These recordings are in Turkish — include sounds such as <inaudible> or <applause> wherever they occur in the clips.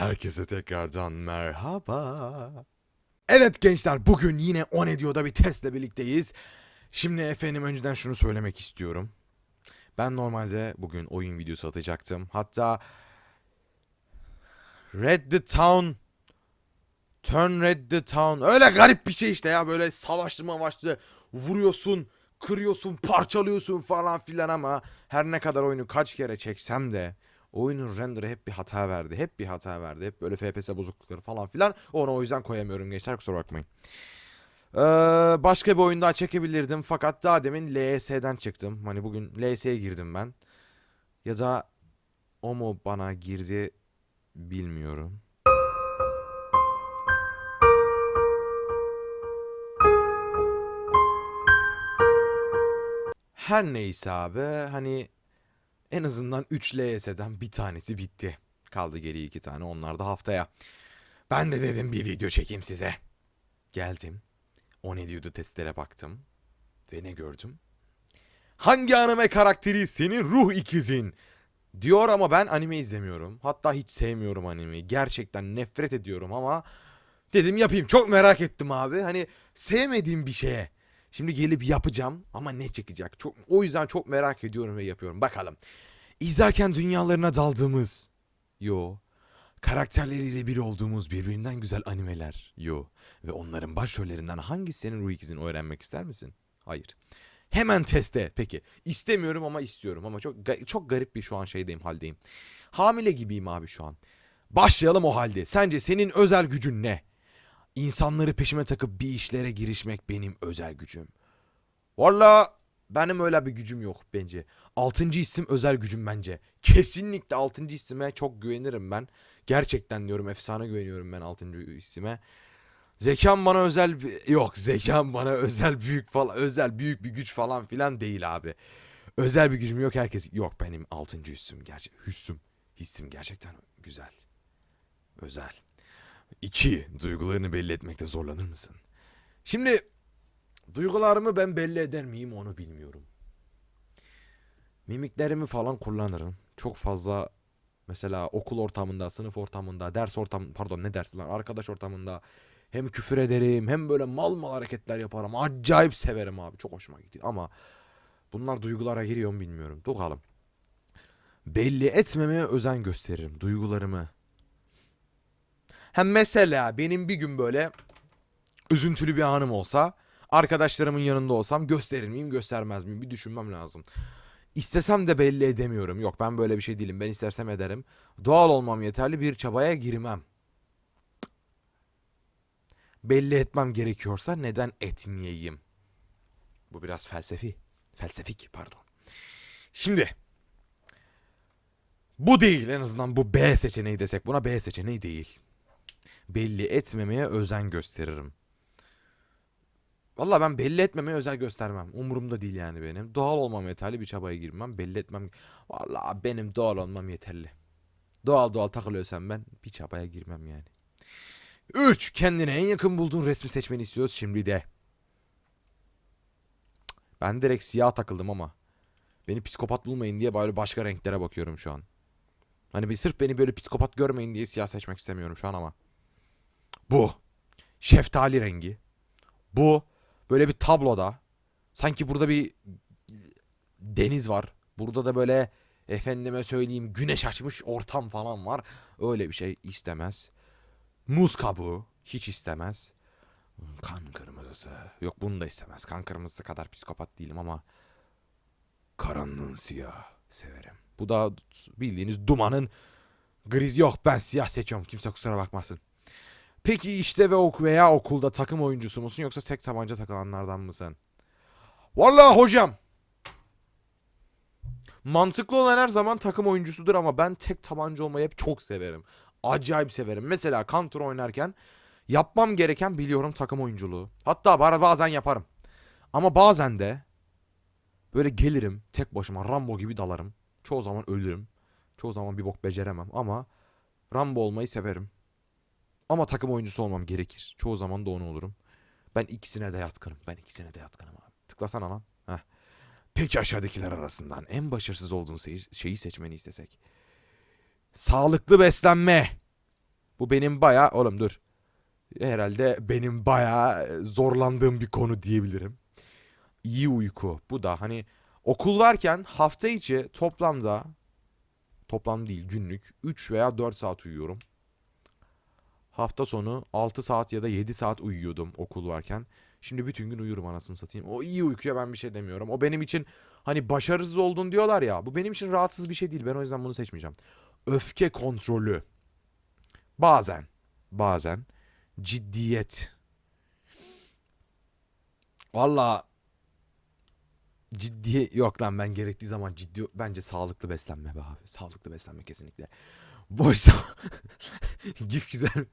Herkese tekrardan merhaba. Evet gençler bugün yine On Edio'da bir testle birlikteyiz. Şimdi efendim önceden şunu söylemek istiyorum. Ben normalde bugün oyun videosu atacaktım. Hatta Red the Town Turn Red the Town öyle garip bir şey işte ya böyle savaşlı mavaşlı vuruyorsun kırıyorsun parçalıyorsun falan filan ama her ne kadar oyunu kaç kere çeksem de oyunun render'ı hep bir hata verdi. Hep bir hata verdi. Hep böyle FPS bozuklukları falan filan. Onu o yüzden koyamıyorum gençler kusura bakmayın. Ee, başka bir oyun daha çekebilirdim fakat daha demin LS'den çıktım. Hani bugün LS'ye girdim ben. Ya da o mu bana girdi bilmiyorum. Her neyse abi hani en azından 3 LS'den bir tanesi bitti. Kaldı geriye iki tane onlar da haftaya. Ben de dedim bir video çekeyim size. Geldim. O ne diyordu testlere baktım. Ve ne gördüm? Hangi anime karakteri senin ruh ikizin? Diyor ama ben anime izlemiyorum. Hatta hiç sevmiyorum animeyi. Gerçekten nefret ediyorum ama dedim yapayım. Çok merak ettim abi. Hani sevmediğim bir şeye. Şimdi gelip yapacağım ama ne çıkacak? Çok o yüzden çok merak ediyorum ve yapıyorum. Bakalım. İzlerken dünyalarına daldığımız yo karakterleriyle bir olduğumuz birbirinden güzel animeler yo ve onların başrollerinden hangisi senin ruh ikizini öğrenmek ister misin? Hayır. Hemen teste. Peki. İstemiyorum ama istiyorum ama çok çok garip bir şu an şeydeyim haldeyim. Hamile gibiyim abi şu an. Başlayalım o halde. Sence senin özel gücün ne? İnsanları peşime takıp bir işlere girişmek benim özel gücüm. Valla benim öyle bir gücüm yok bence. Altıncı isim özel gücüm bence. Kesinlikle altıncı isime çok güvenirim ben. Gerçekten diyorum efsane güveniyorum ben altıncı isime. Zekam bana özel bir... Yok zekam bana özel büyük falan özel büyük bir güç falan filan değil abi. Özel bir gücüm yok herkes. Yok benim altıncı hissim gerçek. Hüssüm. Hissim gerçekten güzel. Özel. İki, duygularını belli etmekte zorlanır mısın? Şimdi duygularımı ben belli eder miyim onu bilmiyorum. Mimiklerimi falan kullanırım. Çok fazla mesela okul ortamında, sınıf ortamında, ders ortam pardon ne dersi lan arkadaş ortamında hem küfür ederim hem böyle mal mal hareketler yaparım. Acayip severim abi. Çok hoşuma gidiyor ama bunlar duygulara giriyor mu bilmiyorum. Bakalım. Belli etmemeye özen gösteririm duygularımı. Hem mesela benim bir gün böyle üzüntülü bir anım olsa arkadaşlarımın yanında olsam gösterir miyim göstermez miyim bir düşünmem lazım. İstesem de belli edemiyorum. Yok ben böyle bir şey değilim. Ben istersem ederim. Doğal olmam yeterli bir çabaya girmem. Belli etmem gerekiyorsa neden etmeyeyim? Bu biraz felsefi. Felsefik pardon. Şimdi bu değil en azından bu B seçeneği desek buna B seçeneği değil belli etmemeye özen gösteririm. Valla ben belli etmemeye özen göstermem. Umurumda değil yani benim. Doğal olmam yeterli bir çabaya girmem. Belli etmem. Valla benim doğal olmam yeterli. Doğal doğal takılıyorsam ben bir çabaya girmem yani. 3. Kendine en yakın bulduğun resmi seçmeni istiyoruz şimdi de. Ben direkt siyah takıldım ama. Beni psikopat bulmayın diye böyle başka renklere bakıyorum şu an. Hani bir sırf beni böyle psikopat görmeyin diye siyah seçmek istemiyorum şu an ama. Bu. Şeftali rengi. Bu. Böyle bir tabloda. Sanki burada bir deniz var. Burada da böyle efendime söyleyeyim güneş açmış ortam falan var. Öyle bir şey istemez. Muz kabuğu. Hiç istemez. Kan kırmızısı. Yok bunu da istemez. Kan kırmızısı kadar psikopat değilim ama karanlığın siyah severim. Bu da bildiğiniz dumanın griz yok ben siyah seçiyorum. Kimse kusura bakmasın. Peki işte ve ok veya okulda takım oyuncusu musun yoksa tek tabanca takılanlardan mısın? Vallahi hocam. Mantıklı olan her zaman takım oyuncusudur ama ben tek tabanca olmayı hep çok severim. Acayip severim. Mesela Counter oynarken yapmam gereken biliyorum takım oyunculuğu. Hatta bazen yaparım. Ama bazen de böyle gelirim tek başıma Rambo gibi dalarım. Çoğu zaman ölürüm. Çoğu zaman bir bok beceremem ama Rambo olmayı severim. Ama takım oyuncusu olmam gerekir. Çoğu zaman da onu olurum. Ben ikisine de yatkınım. Ben ikisine de yatkınım abi. Tıklasana lan. Heh. Peki aşağıdakiler arasından en başarısız olduğun şeyi, seçmeni istesek. Sağlıklı beslenme. Bu benim bayağı oğlum dur. Herhalde benim bayağı zorlandığım bir konu diyebilirim. İyi uyku. Bu da hani okul varken hafta içi toplamda toplam değil günlük 3 veya 4 saat uyuyorum. Hafta sonu 6 saat ya da 7 saat uyuyordum okul varken. Şimdi bütün gün uyurum anasını satayım. O iyi uykuya ben bir şey demiyorum. O benim için hani başarısız oldun diyorlar ya. Bu benim için rahatsız bir şey değil. Ben o yüzden bunu seçmeyeceğim. Öfke kontrolü. Bazen. Bazen. Ciddiyet. Valla ciddi yok lan ben gerektiği zaman ciddi bence sağlıklı beslenme be abi. Sağlıklı beslenme kesinlikle. Boş zaman <laughs> gif güzel.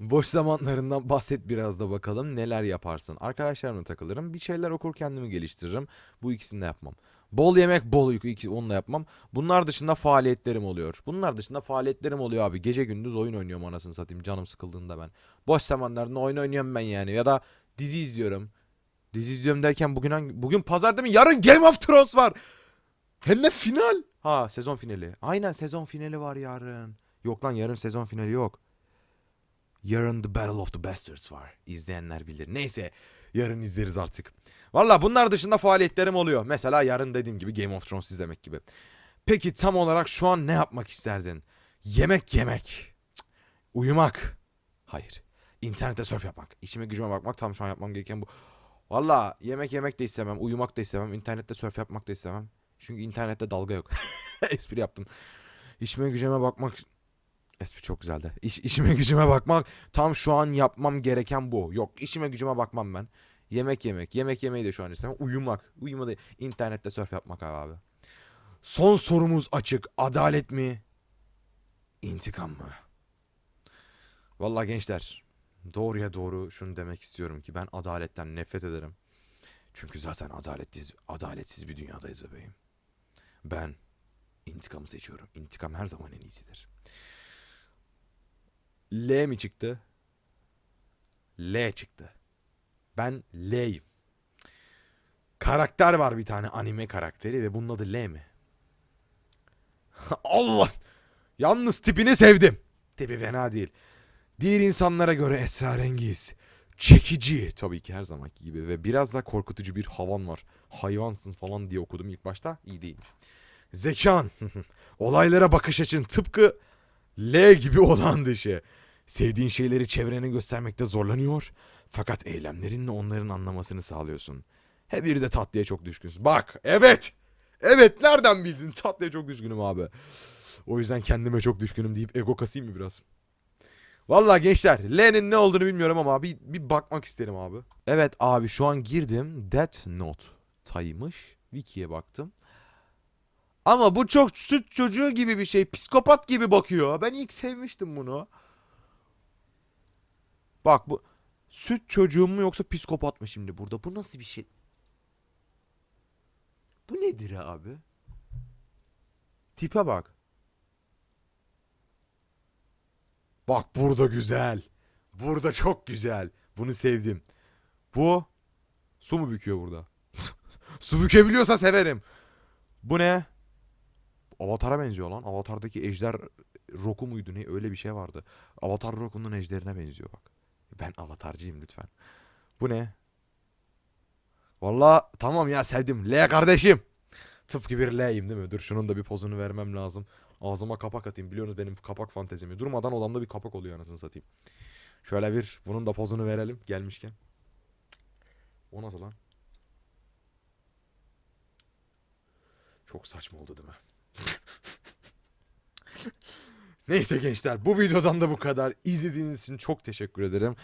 Boş zamanlarından bahset biraz da bakalım neler yaparsın. Arkadaşlarımla takılırım. Bir şeyler okur kendimi geliştiririm. Bu ikisini de yapmam. Bol yemek, bol uyku iki, onu da yapmam. Bunlar dışında faaliyetlerim oluyor. Bunlar dışında faaliyetlerim oluyor abi. Gece gündüz oyun oynuyorum anasını satayım. Canım sıkıldığında ben. Boş zamanlarında oyun oynuyorum ben yani. Ya da dizi izliyorum. Dizi izliyorum derken bugün hangi... Bugün pazar değil mi? Yarın Game of Thrones var. Hem de final. Ha sezon finali. Aynen sezon finali var yarın. Yok lan yarın sezon finali yok. Yarın The Battle of the Bastards var. İzleyenler bilir. Neyse yarın izleriz artık. Valla bunlar dışında faaliyetlerim oluyor. Mesela yarın dediğim gibi Game of Thrones izlemek gibi. Peki tam olarak şu an ne yapmak isterdin? Yemek yemek. Uyumak. Hayır. İnternette surf yapmak. İşime gücüme bakmak tam şu an yapmam gereken bu. Valla yemek yemek de istemem. Uyumak da istemem. İnternette surf yapmak da istemem. Çünkü internette dalga yok. <laughs> Espri yaptım. İşime gücüme bakmak... Espri çok güzeldi. İş, işime gücüme bakmak tam şu an yapmam gereken bu. Yok işime gücüme bakmam ben. Yemek yemek. Yemek yemeyi de şu an istemem. Uyumak. Uyuma da internette surf yapmak abi. Son sorumuz açık. Adalet mi? İntikam mı? Vallahi gençler. Doğruya doğru şunu demek istiyorum ki ben adaletten nefret ederim. Çünkü zaten adaletsiz, adaletsiz bir dünyadayız bebeğim. Ben intikamı seçiyorum. İntikam her zaman en iyisidir. L mi çıktı? L çıktı. Ben L'yim. Karakter var bir tane anime karakteri ve bunun adı L mi? <laughs> Allah! Yalnız tipini sevdim. Tipi fena değil. Diğer insanlara göre esrarengiz, çekici tabii ki her zamanki gibi ve biraz da korkutucu bir havan var. Hayvansın falan diye okudum ilk başta. iyi değilmiş. Zekan, <laughs> olaylara bakış açın tıpkı L gibi olan dışı. Sevdiğin şeyleri çevrene göstermekte zorlanıyor fakat eylemlerinle onların anlamasını sağlıyorsun. He bir de tatlıya çok düşkünsün. Bak evet. Evet nereden bildin? Tatlıya çok düşkünüm abi. O yüzden kendime çok düşkünüm deyip ego kasayım mı biraz? Vallahi gençler L'nin ne olduğunu bilmiyorum ama bir, bir bakmak isterim abi. Evet abi şu an girdim. Death Note taymış. Wiki'ye baktım. Ama bu çok süt çocuğu gibi bir şey. Psikopat gibi bakıyor. Ben ilk sevmiştim bunu. Bak bu süt çocuğum mu yoksa psikopat mı şimdi burada? Bu nasıl bir şey? Bu nedir abi? Tipe bak. Bak burada güzel. Burada çok güzel. Bunu sevdim. Bu su mu büküyor burada? <laughs> su bükebiliyorsa severim. Bu ne? Avatar'a benziyor lan. Avatar'daki ejder Roku muydu ne? Öyle bir şey vardı. Avatar Roku'nun ejderine benziyor bak. Ben avatarcıyım lütfen. Bu ne? Valla tamam ya sevdim. L kardeşim. Tıpkı bir L'yim değil mi? Dur şunun da bir pozunu vermem lazım. Ağzıma kapak atayım. Biliyorsunuz benim kapak fantezimi. Durmadan odamda bir kapak oluyor anasını satayım. Şöyle bir bunun da pozunu verelim gelmişken. O nasıl lan? Çok saçma oldu değil mi? <laughs> Neyse gençler bu videodan da bu kadar. İzlediğiniz için çok teşekkür ederim.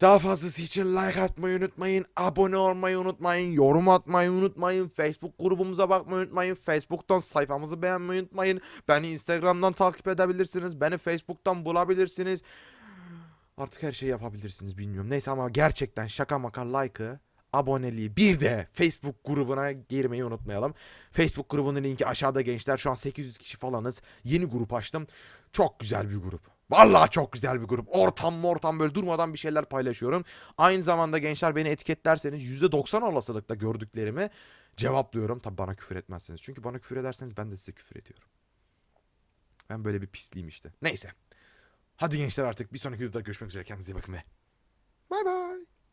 Daha fazlası için like atmayı unutmayın. Abone olmayı unutmayın. Yorum atmayı unutmayın. Facebook grubumuza bakmayı unutmayın. Facebook'tan sayfamızı beğenmeyi unutmayın. Beni Instagram'dan takip edebilirsiniz. Beni Facebook'tan bulabilirsiniz. Artık her şeyi yapabilirsiniz bilmiyorum. Neyse ama gerçekten şaka maka like'ı aboneliği bir de Facebook grubuna girmeyi unutmayalım. Facebook grubunun linki aşağıda gençler. Şu an 800 kişi falanız. Yeni grup açtım. Çok güzel bir grup. Vallahi çok güzel bir grup. Ortam ortam böyle durmadan bir şeyler paylaşıyorum. Aynı zamanda gençler beni etiketlerseniz %90 olasılıkla gördüklerimi cevaplıyorum. Tabi bana küfür etmezseniz. Çünkü bana küfür ederseniz ben de size küfür ediyorum. Ben böyle bir pisliyim işte. Neyse. Hadi gençler artık bir sonraki videoda görüşmek üzere. Kendinize iyi bakın ve bay bay.